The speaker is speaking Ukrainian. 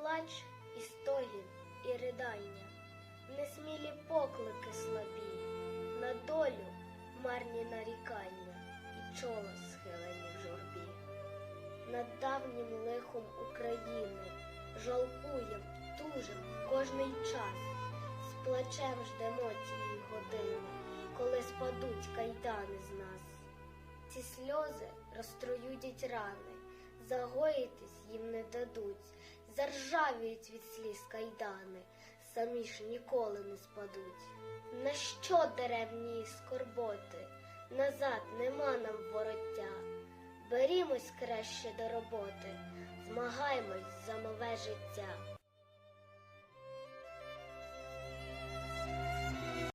плач і стогін, і ридання, несмілі поклики слабі, на долю марні нарікання і чола схилені в журбі. Над давнім лихом України жалкуєм, тужим кожний час, з плачем ждемо тієї години, коли спадуть кайдани з нас. Ці сльози розтроюдять рани, загоїтись їм не дадуть, заржавіють від сліз кайдани, самі ж ніколи не спадуть. На що деревні скорботи? Назад нема нам вороття. Берімось краще до роботи, змагаймось за нове життя.